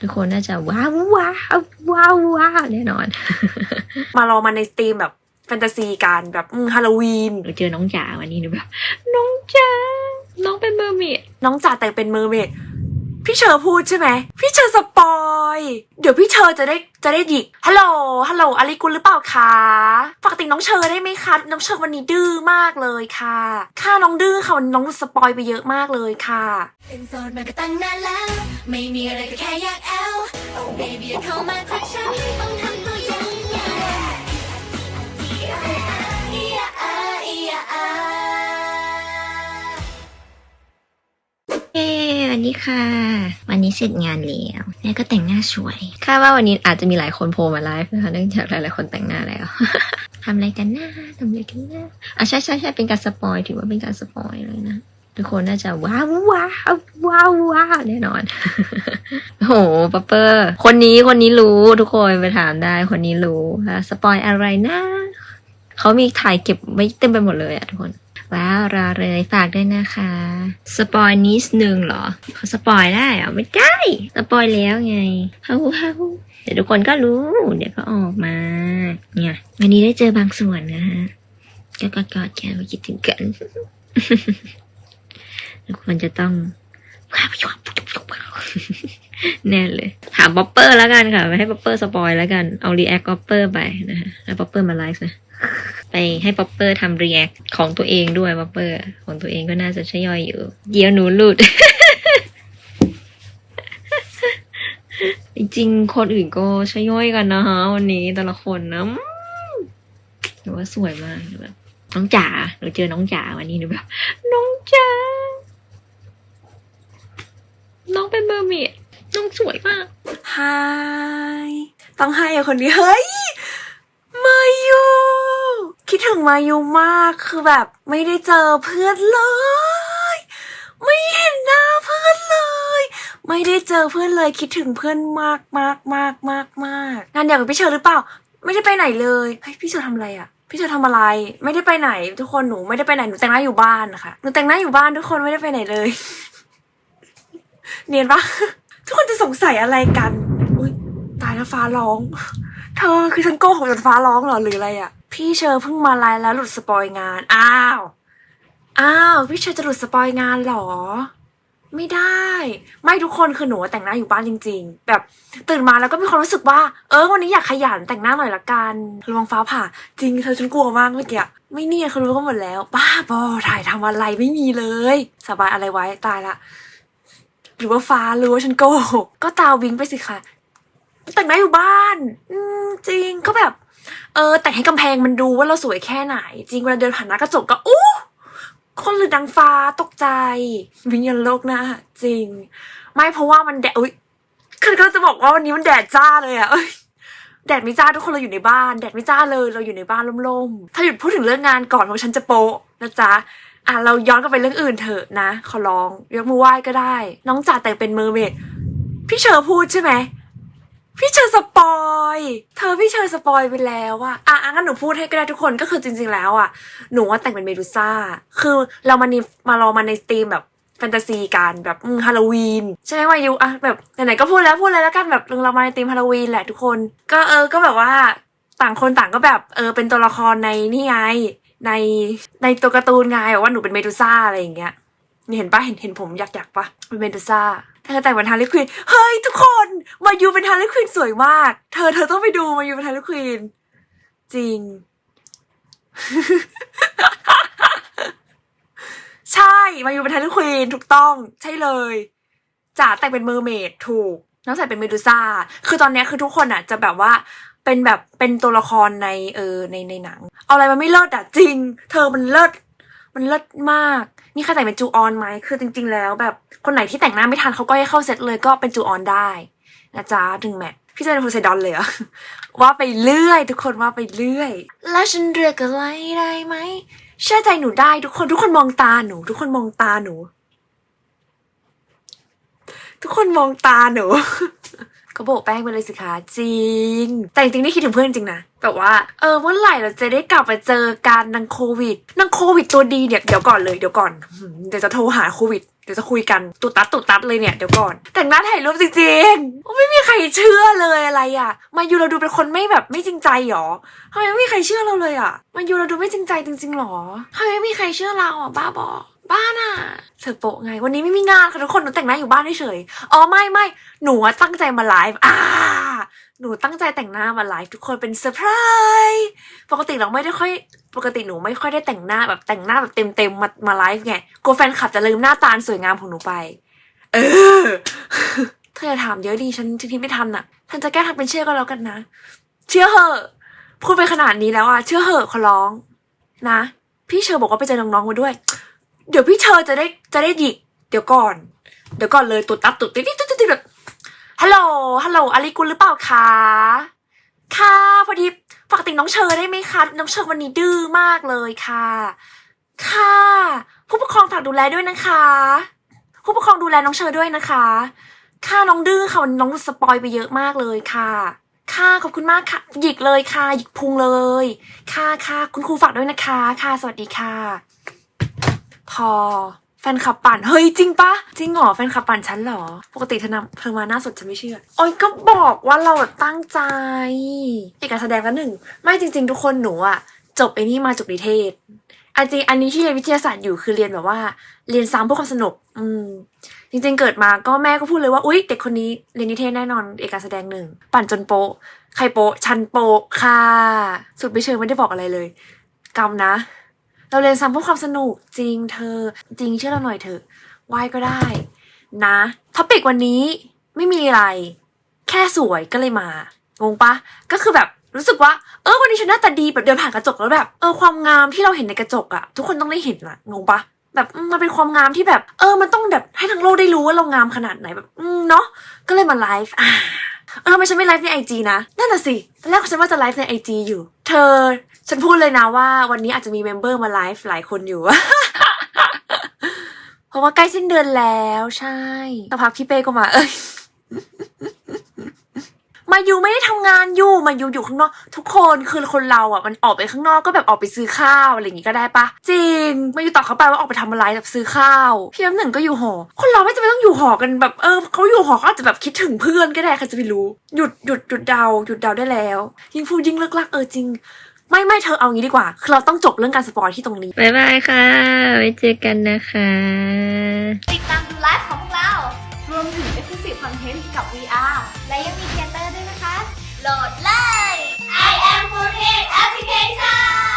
ทุกคนน่าจะว้าวว้าวว้าวว้าวแน่นอน มาเรามาในธีมแบบแฟนตาซีกันแบบอืมฮาโลวีนเราเจอน้องจ๋าวันนี้หนูแบบ น้องจ๋าน้องเป็นเมอร์เมดน้องจ่าแต่งเป็นเมอร์เมดพี่เชอร์พูดใช่ไหมพี่เชอร์สปอยเดี๋ยวพี่เชอจะได้จะได้หยิกฮัลโหลฮัลโหลอะไรกุลหรือเปล่าคะฝากติงน้องเชอได้ไหมคะน้องเชอวันนี้ดื้อมากเลยค่ะ ค่าน้องดื้อค่ะวันน้องสปอยไปเยอะมากเลยค่ะเป็นโสดมาก็ตั้งนานแล้ว ไม่มีอะไรก็แค่อยากแอล Oh baby เข้ามาทักฉัน วันนี้ค่ะ วันนี้เสร็จงานแล้วแม่ก็แต่งหน้าสวยคาดว่าวันนี้อาจจะมีหลายคนโผล่มาไลฟ์นะคะเนื่องจากหลายๆคนแต่งหน้าแล้วทำอะไรกันหนะทำอะไรกันหนะอะใช่ใช่ใช่เป็นการสปอยถือว่าเป็นการสปอยเลยนะทุกคนน่าจะว้าวว้าวว้าวว้าวแน่นอนโอ้โหปัปเปอร์ คนนี้คนนี้รู้ทุกคนไปถามได้คนนี้รู้ค่ะสปอยอะไรนะเขามีถ่ายเก็บไว้เต็มไปหมดเลยอะทุกคน ว้าวรอเลยฝากด้วยนะคะ สปอยนิดนึงเหรอเขาสปอยได้เหรอไม่ได้ สปอยแล้วไงเฮ้าเฮ้าเดี๋ยวทุกคนก็รู้ เดี๋ยวก็ออกมาเนี่ยวันนี้ได้เจอบางส่วนนะฮะก็กอดๆกันมาคิดถึงกันทุกคนจะต้องแน่เลย ถามป๊อปเปอร์แล้วกันค่ะ ไม่ให้ป๊อปเปอร์สปอยแล้วกัน เอารีแอคป๊อปเปอร์ไปนะฮะแล้วป๊อปเปอร์มาไลฟ์นะ ไปให้ป๊อปเปอร์ทำรีแอคของตัวเองด้วยป๊อปเปอร์ ของตัวเองก็น่าจะใช่ย่อยอยู่ เดี๋ยวหนูหลุด จริงคนอื่นก็ใช่ย่อยกันนะฮะวันนี้แต่ละคนนะหนูว่าสวยมากหนูแบบน้องจ๋าหนูเจอน้องจ๋าวันนี้หนูแบบ น้องจ๋าน้องเป็นเมอร์เมดน้องสวยมากไฮต้องให้อะคนนี้เฮ้ย ดถึงมายูมากคือแบบไม่ได้เจอเพื่อนเลย ไม่เห็นหน้าเพื่อนเลย ไม่ได้เจอเพื่อนเลยคิดถึงเพื่อนมากมากมากมากมากงานเดียวกับพี่เชอร์หรือเปล่า ไม่ได้ไปไหนเลยเฮ้ยพี่เชอร์ทำอะไรอะพี่เชอร์ทำอะไร ไม่ได้ไปไหน ทุกคนหนูไม่ได้ไปไหนหนูแต่งหน้าอยู่บ้านนะคะหนูแต่งหน้าอยู่บ้านทุกคนไม่ได้ไปไหนเลย เนียนปะทุกคนจะสงสัยอะไรกัน อุ้ยตายแล้วฟ้าร้อง เธอคือฉันโกหกจนฟ้าร้องเหรอหรืออะไรอะ่ะ พี่เชอร์เพิ่งมาไลน์แล้วหลุดสปอยงาน อ้าว อ้าว พี่เชอร์จะหลุดสปอยงานหรอ ไม่ได้ ไม่ทุกคนคือหนูแต่งหน้าอยู่บ้านจริง ๆ แบบตื่นมาแล้วก็มีความรู้สึกว่า เออวันนี้อยากขยันแต่งหน้าหน่อยละกันระวังฟ้าผ่า จริงเธอฉันกลัวมากเมื่อกี้ไม่เนี่ยเขารู้กันหมดแล้ว บ้าบอถ่ายทำอะไรไม่มีเลย สบายอะไรไว้ตายละหรือว่าฟ้ารู้ว่าฉันโกหกก็ตาวิงไปสิคะแต่งหน้าอยู่บ้าน อืจริงก็แบบ เออแต่งให้กำแพงมันดูว่าเราสวยแค่ไหน จริงเวลาเดินผ่านหน้ากระจกก็อู้คนหรือดังฟ้าตกใจ วิญญาณโลกหน้าจริง ไม่เพราะว่ามันแดดอุ้ยคือก็จะบอกว่าวันนี้มันแดดจ้าเลยอะแดดไม่จ้าทุกคนเราอยู่ในบ้าน แดดไม่จ้าเลยเราอยู่ในบ้านร่มๆ ถ้าหยุดพูดถึงเรื่องงานก่อนเพราะฉันจะโปะนะจ๊ะอะเราย้อนกลับไปเรื่องอื่นเถอะนะ ขอร้องยกมือไหว้ก็ได้ น้องจ่าแต่งเป็นเมอร์เมดพี่เชอร์พูดใช่ไหม พี่เชอร์สปอย เธอพี่เชอร์สปอยไปแล้วอะอะอะงั้นหนูพูดให้ก็ได้ทุกคนก็คือจริง ๆ แล้วอะหนูว่าแต่งเป็นเมดูซ่า คือเรามานี่มาเรามาในธีมแบบแฟนตาซีกันแบบฮาโลวีนใช่ไหมวายุอะแบบไหนๆก็พูดแล้วพูดเลยแล้วกันแบบเรามาในธีมฮาโลวีนแหละทุกคน ก็เออก็แบบว่าต่างคนต่างก็แบบเออเป็นตัวละครในนี่ไงในในตัวการ์ตูนไงแบบว่าหนูเป็นเมดูซ่าอะไรอย่างเงี้ยนี่เห็นปะเห็นเห็นผมอยากอยากๆปะเป็นเมดูซ่า เธอแต่งเป็นฮาร์ลีควินเฮ้ยทุกคนมายูเป็นฮาร์ลีควินสวยมาก เธอเธอต้องไปดูมายูเป็นฮาร์ลีควินจริง ใช่มายูเป็นฮาร์ลีควินถูกต้อง ใช่เลยจ๋าแต่งเป็นเมอร์เมดถูกน้องใส่เป็นเมดูซ่า คือตอนนี้คือทุกคนอะ จะแบบว่าเป็นแบบเป็นตัวละครในเออในในหนัง เอาอะไรมาไม่เลิศอะจริง เธอมันเลิศมันเลิศมาก นี่ใครแต่งเป็นจูออนไหมคือจริง ๆ แล้ว แบบคนไหนที่แต่งหน้าไม่ทันเขาก็ให้เข้าเซตเลยก็เป็นจูออนได้นะจ๊ะถึงแมทพี่จะเป็นโพไซดอนเลยเหรอะว่าไปเรื่อย ทุกคนว่าไปเรื่อย แล้วฉันเรียกอะไรได้ไหมเชื่อใจหนูได้ทุกคนทุกคนมองตาหนู ทุกคนมองตาหนู ทุกคนมองตาหนู ก็โบกแป้งไปเลยสิคะจริง แต่จริงๆนี่คิดถึงเพื่อนจริงนะ แบบว่า เออเมื่อไหร่เราจะได้กลับมาเจอกันนางโควิดนางโควิดตัวดีเนี่ยเดี๋ยวก่อนเลยเดี๋ยวก่อนเดี๋ยวจะโทรหาโควิดเดี๋ยวจะคุยกันตุตัดตุตัดเลยเนี่ยเดี๋ยวก่อน แต่งหน้าถ่ายรูปจริงๆไม่มีใครเชื่อเลยอะไรอะ มายูเราดูเป็นคนไม่แบบไม่จริงใจหรอทำไมไม่มีใครเชื่อเราเลยอะ มายูเราดูไม่จริงใจจริงๆหรอทำไมไม่มีใครเชื่อเราอะบ้าบอ บ้าน่ะเธอโปะไง วันนี้ไม่มีงานค่ะทุกคนหนูแต่งหน้าอยู่บ้านเฉยอ๋อไม่ไม่หนูตั้งใจมาไลฟ์อ่าหนูตั้งใจแต่งหน้ามาไลฟ์ทุกคนเป็นเซอร์ไพรส์ปกติเราไม่ได้ค่อยปกติหนูไม่ค่อยได้แต่งหน้าแบบแต่งหน้าแบบเต็มๆมมามาไลฟ์ไงกลัวแฟนคลับจะลืมหน้าตาอันสวยงามของหนูไป เออ เธออย่าถามเยอะดีฉันฉันคิดไม่ทันอะฉันจะแก้ทำเป็นเชื่อก็แล้วกันนะ เชื่อเหอะพูดไปขนาดนี้แล้วอะเชื่อเหอะขอร้อง นะ พี่เชอบอกว่าไปเจอน้องๆมาด้วย เดี๋ยวพี่เชอจะได้จะได้หยิก เดี๋ยวก่อน เดี๋ยวก่อนเลยตุดตับตุดติ๊ดติ๊ดติ๊ดติ๊ดแบบฮัลโหลฮัลโหลอาริกุลหรือเปล่าคะค่ะพอดีฝากติงน้องเชอได้ไหมคะน้องเชอวันนี้ดื้อมากเลยค่ะ ค่ะ ผู้ปกครองฝากดูแลด้วยนะคะ ผู้ปกครองดูแลน้องเชอด้วยนะคะ ค่ะน้องดื้อค่ะวันน้องสปอยไปเยอะมากเลยค่ะ ค่ะขอบคุณมากค่ะหยิกเลยค่ะหยิกพุงเลย ค่ะค่ะคุณครูฝากด้วยนะคะ ค่ะ สวัสดีค่ะ พอแฟนคลับปั่น เฮ้ยจริงปะจริงเหรอแฟนคลับปั่นฉันเหรอ ปกติเธอนำเธอมาหน้าสดฉันไม่เชื่อ โอ้ยก็บอกว่าเราตั้งใจเอกการแสดงละหนึ่ง ไม่จริง ๆ ทุกคนหนูอะจบไอ้นี่มาจบนิเทศอันจริงอันนี้ที่เรียนวิทยาศาสตร์อยู่คือเรียนแบบว่า เรียนซ้ำเพื่อความสนุก อืม จริงๆเกิดมาก็แม่ก็พูดเลยว่าอุ๊ยเด็กคนนี้เรียนนิเทศแน่นอนเอกการแสดงหนึ่งปั่นจนโปะใครโปะชันโปะค่ะ สุดไม่เชิงไม่ได้บอกอะไรเลยกรรมนะ เราเรียนซ้ำเพื่อความสนุกจริงเธอ จริงเชื่อเราหน่อยเถอะไหวก็ได้ นะท็อปิกวันนี้ไม่มีอะไร แค่สวยก็เลยมางงปะก็คือแบบรู้สึกว่าเออวันนี้ฉันหน้าตาดีแบบเดินผ่านกระจกแล้วแบบเออความงามที่เราเห็นในกระจกอะทุกคนต้องได้เห็นอะงงปะแบบมมันเป็นความงามที่แบบ เออมันต้องแบบให้ทั้งโลกได้รู้ว่าเรางามขนาดไหนแบบอืมเนาะก็เลยมาไลฟ์อ่า เออไม่ฉันไม่ไลฟ์ในไอจีนะ นั่นน่ะสิตอนแรกฉันว่าจะไลฟ์ในไอจีอยู่ เธอ ฉันพูดเลยนะว่าวันนี้อาจจะมีเมมเบอร์มาไลฟ์หลายคนอยู่ เพราะว่าใกล้สิ้นเดือนแล้วใช่สักพักพี่เป้ก็มาเอ้ย มายูไม่ได้ทำงานอยู่มายูอยู่ข้างนอก ทุกคนคือคนเราอะมันออกไปข้างนอกก็แบบออกไปซื้อข้าวอะไรอย่างงี้ก็ได้ปะจริงมายูตอบเขาไปว่าออกไปทำอะไรแบบซื้อข้าวพี่น้ำหนึ่งก็อยู่หอ คนเราไม่จำเป็นต้องอยู่หอกันแบบเออเขาอยู่หอเขาอาจจะแบบคิดถึงเพื่อนก็ได้ใครจะไปรู้หยุดหยุดหยุดเดาหยุดเดาได้แล้ว ยิ่งพูดยิ่งเลิกลักเออจริงไม่ไม่เธอเอางี้ดีกว่า คือเราต้องจบเรื่องการสปอยที่ตรงนี้ บ๊ายบายค่ะ ไว้เจอกันนะคะ ติดตามดูไลฟ์ของ อนเทนต์กับ VR และยังมีเทเตอร์ด้วยนะคะ โหลดเลย I am Food Application